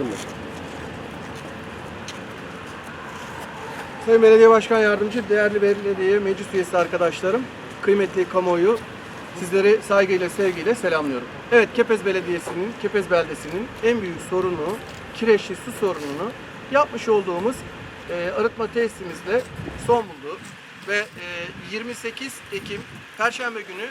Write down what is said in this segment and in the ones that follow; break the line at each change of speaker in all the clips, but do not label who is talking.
Başkanım.
Sayın Belediye Başkan Yardımcı, değerli belediye meclis üyesi arkadaşlarım, kıymetli kamuoyu, sizleri saygıyla, sevgiyle selamlıyorum. Evet, Kepez Belediyesi'nin, Kepez Beldesi'nin en büyük sorunu, kireçli su sorununu yapmış olduğumuz e, arıtma tesisimizle son buldu. Ve e, 28 Ekim Perşembe günü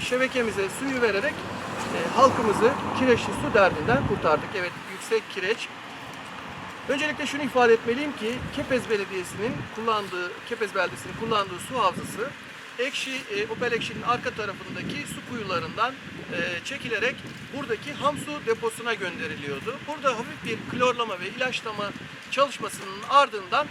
şebekemize suyu vererek e, halkımızı kireçli su derdinden kurtardık. Evet, yüksek kireç, Öncelikle şunu ifade etmeliyim ki Kepez Belediyesi'nin kullandığı, Kepez Beldesi'nin kullandığı su havzası Ekşi, e, Opel Ekşi'nin arka tarafındaki su kuyularından e, çekilerek buradaki ham su deposuna gönderiliyordu. Burada hafif bir klorlama ve ilaçlama çalışmasının ardından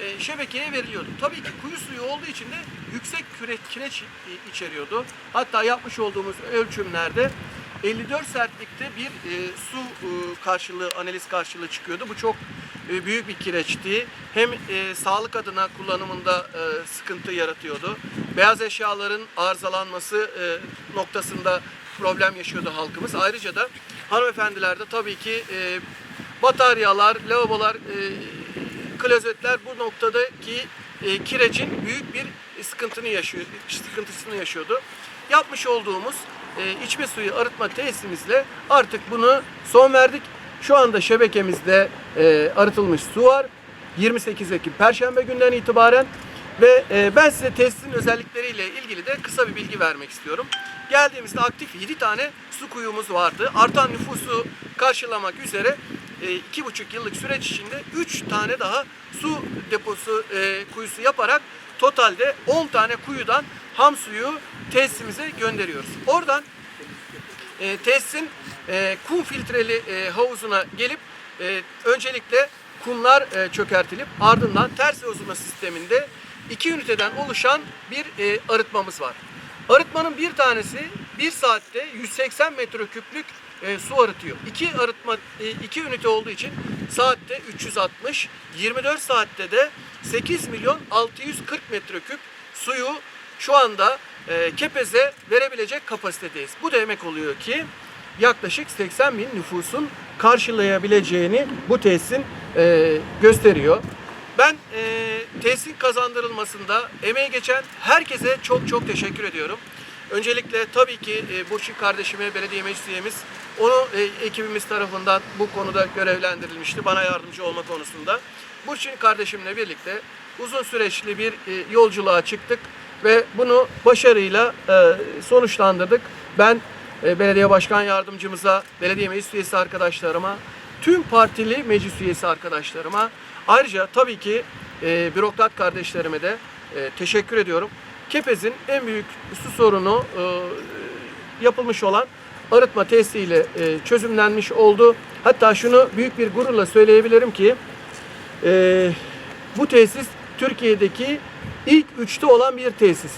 e, şebekeye veriliyordu. Tabii ki kuyu suyu olduğu için de yüksek küre, kireç içeriyordu. Hatta yapmış olduğumuz ölçümlerde 54 sertlikte bir e, su e, karşılığı, analiz karşılığı çıkıyordu. Bu çok e, büyük bir kireçti. Hem e, sağlık adına kullanımında e, sıkıntı yaratıyordu. Beyaz eşyaların arızalanması e, noktasında problem yaşıyordu halkımız. Ayrıca da hanımefendilerde tabii ki e, bataryalar, lavabolar, e, klozetler bu noktadaki e, kirecin büyük bir sıkıntını yaşıyor, sıkıntısını yaşıyordu. Yapmış olduğumuz e, içme suyu arıtma tesisimizle artık bunu son verdik. Şu anda şebekemizde e, arıtılmış su var. 28 Ekim Perşembe günden itibaren ve e, ben size tesisin özellikleriyle ilgili de kısa bir bilgi vermek istiyorum. Geldiğimizde aktif 7 tane su kuyumuz vardı. Artan nüfusu karşılamak üzere iki buçuk yıllık süreç içinde 3 tane daha su deposu e, kuyusu yaparak totalde 10 tane kuyudan ham suyu tesisimize gönderiyoruz. Oradan e, tesisin e, kum filtreli e, havuzuna gelip e, öncelikle kumlar e, çökertilip ardından ters ozuma sisteminde iki üniteden oluşan bir e, arıtmamız var. Arıtmanın bir tanesi bir saatte 180 metreküplük e, su arıtıyor. İki arıtma e, iki ünite olduğu için saatte 360, 24 saatte de 8 milyon 640 metreküp suyu şu anda e, Kepez'e verebilecek kapasitedeyiz. Bu demek oluyor ki yaklaşık 80 bin nüfusun karşılayabileceğini bu tesisin e, gösteriyor. Ben e, tesisin kazandırılmasında emeği geçen herkese çok çok teşekkür ediyorum. Öncelikle tabii ki e, Burçin kardeşime, belediye meclis üyemiz, onu e, ekibimiz tarafından bu konuda görevlendirilmişti, bana yardımcı olma konusunda. Burçin kardeşimle birlikte uzun süreçli bir e, yolculuğa çıktık ve bunu başarıyla e, sonuçlandırdık. Ben e, belediye başkan yardımcımıza, belediye meclis üyesi arkadaşlarıma, tüm partili meclis üyesi arkadaşlarıma, ayrıca tabii ki e, bürokrat kardeşlerime de e, teşekkür ediyorum. Kepez'in en büyük su sorunu e, yapılmış olan arıtma tesisiyle e, çözümlenmiş oldu. Hatta şunu büyük bir gururla söyleyebilirim ki e, bu tesis Türkiye'deki ilk üçte olan bir tesis.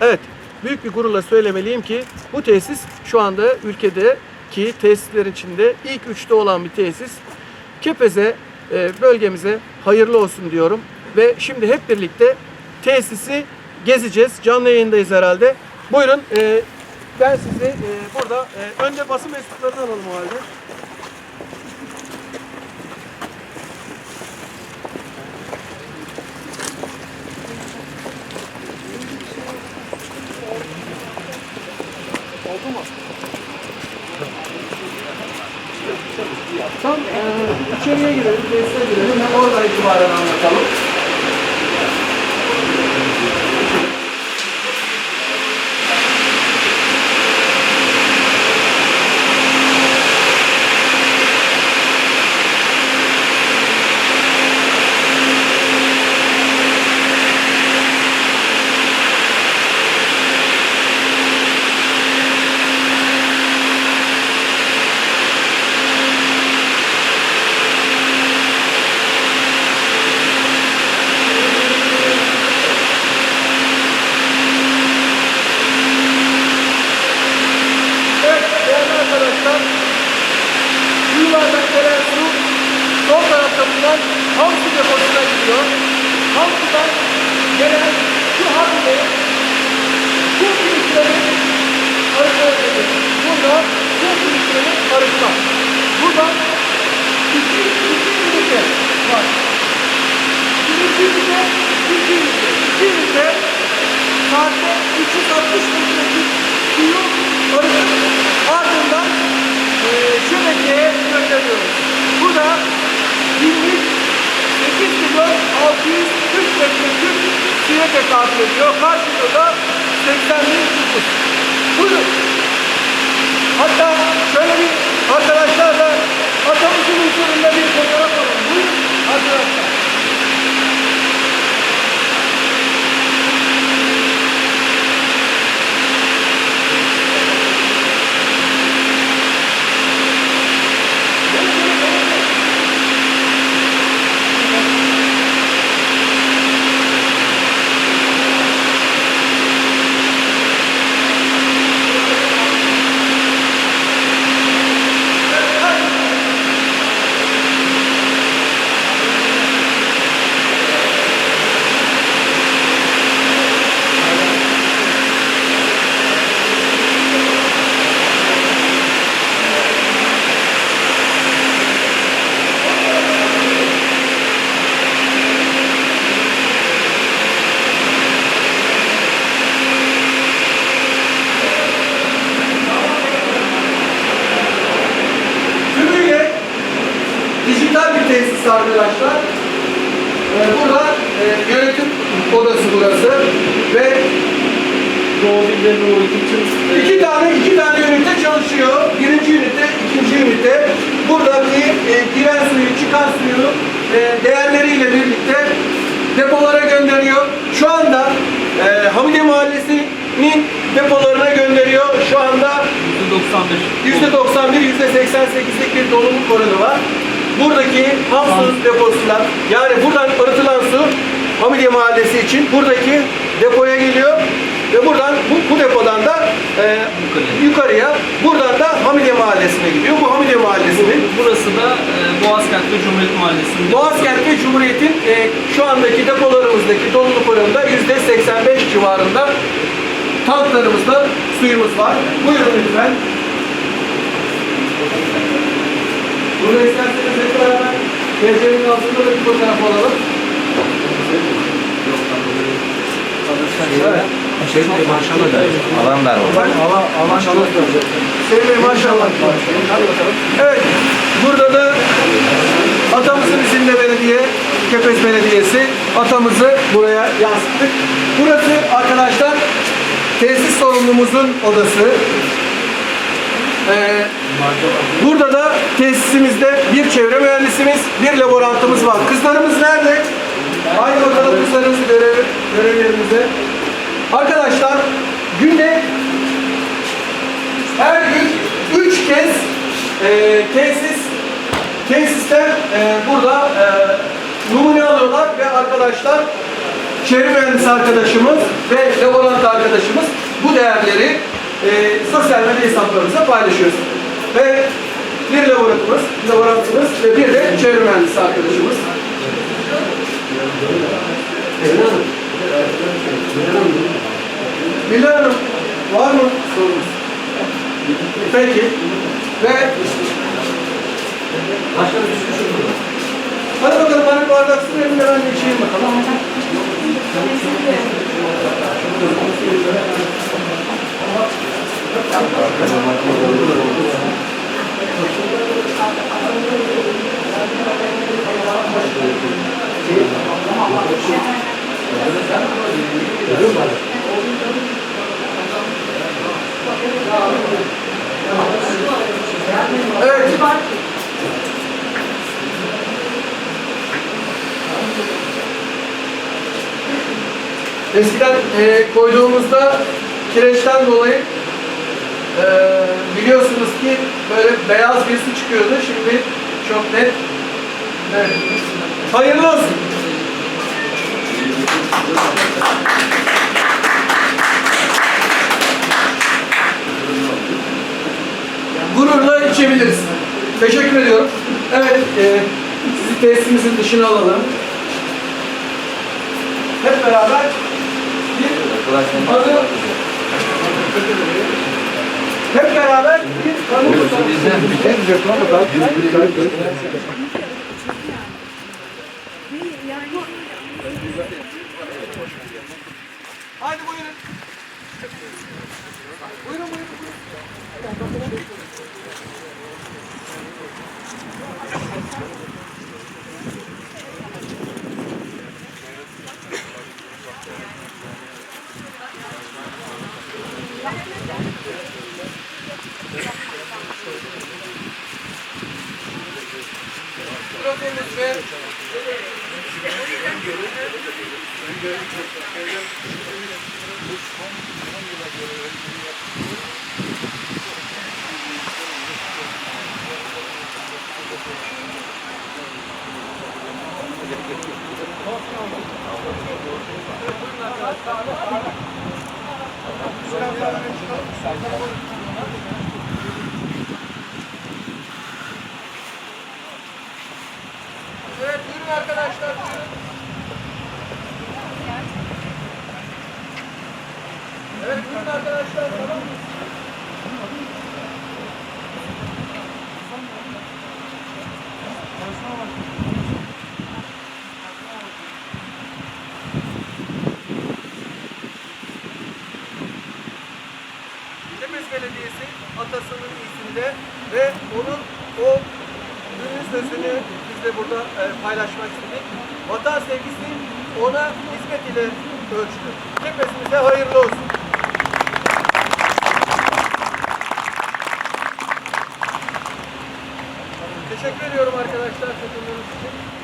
Evet, büyük bir gururla söylemeliyim ki bu tesis şu anda ülkedeki tesislerin içinde ilk üçte olan bir tesis. Kepez'e, e, bölgemize hayırlı olsun diyorum. Ve şimdi hep birlikte tesisi gezeceğiz. Canlı yayındayız herhalde. Buyurun, e, ben sizi e, burada e, önde basın mensuplarını alalım o halde. Oldu mu? Tam e, içeriye girelim, tesise girelim. Oradan itibaren anlatalım. tarafından Hamsi deposuna gidiyor. Hamsi'den gelen şu hamle bu ilişkilerin arıtma ödedi. Burada bu ilişkilerin arıtma. Burada iki, iki ünite var. Birinci ünite, iki ünite. İki ünite saatte 360 metrelik suyu arıtıp ardından e, şebekeye gönderiyoruz. Bu da günlük 8 milyon 640 metreküp suya tekabül ediyor. Karşıda da 80 bin nüfus. Buyurun. Hatta şöyle bir arkadaşlarla atamızın huzurunda bir fotoğraf alalım. Buyurun arkadaşlar. Tümüyle dijital bir tesis arkadaşlar. Ee, burada e, yönetim odası burası ve
iki
tane iki tane ünite çalışıyor. Birinci ünite, ikinci ünite. Buradaki e, giren suyu, çıkan suyu e, değerleriyle birlikte depolara gönderiyor. Şu anda e, Hamide Mahallesi'nin depolarına gönderiyor. Şu anda
%91.
%91, %88'lik bir doluluk oranı var. Buradaki ham su deposuyla, yani buradan arıtılan su Hamidiye Mahallesi için buradaki depoya geliyor ve buradan bu, bu depodan da e, yukarıya, buradan da Hamidiye Mahallesi'ne gidiyor. Bu Hamidiye Mahallesi'nin
Burası da e, Boğazkent ve Cumhuriyet Mahallesi'nde.
Boğazkent ve Cumhuriyet'in e, şu andaki depolarımızdaki doluluk oranında %85 civarında tanklarımızda suyumuz var. Buyurun lütfen. Burada isterseniz hep beraber pencerenin altında da bir fotoğraf alalım. Evet.
Şey maşallah da alanlar var.
Maşallah. Sayın Bey maşallah. Hadi bakalım. Evet. Burada da atamızın isimli belediye, Kepez Belediyesi atamızı buraya yansıttık. Burası arkadaşlar tesis sorumlumuzun odası. Ee, burada da tesisimizde bir çevre mühendisimiz, bir laborantımız var. Kızlarımız nerede? Haydi bakalım kızlarımız görev, görev yerimize. Arkadaşlar günde her gün üç kez e, tesis tesisten e, burada e, numune alıyorlar ve arkadaşlar çevre mühendisi arkadaşımız ve laborant arkadaşımız bu değerleri e, sosyal medya hesaplarımıza paylaşıyoruz. Ve bir laborantımız, laborantımız ve bir de çevre mühendisi arkadaşımız. Emine Hanım. Bilal Hanım, var mı sorunuz? Peki. Ve
Başka bir şey
hadi bakalım bana bardak su verin de ben içeyim bakalım. Eskiden e, koyduğumuzda kireçten dolayı e, biliyorsunuz ki böyle beyaz bir su çıkıyordu. Şimdi çok net. Evet. Hayırlı olsun. Gururla içebiliriz. Teşekkür ediyorum. Evet, e, sizi tesisimizin dışına alalım. Hep beraber bir adı hep beraber bir kanun Haydi buyurun. Profiliniz ve Evet buyurun arkadaşlar. Evet buyurun arkadaşlar tamam mı? Temiz Belediyesi atasının izinde ve onun o ünlü sözünü biz de burada e, paylaşmak istedik. Vatan sevgisi ona hizmet ile ölçülür. Hepimize hayırlı olsun. Teşekkür ediyorum arkadaşlar katılımınız için.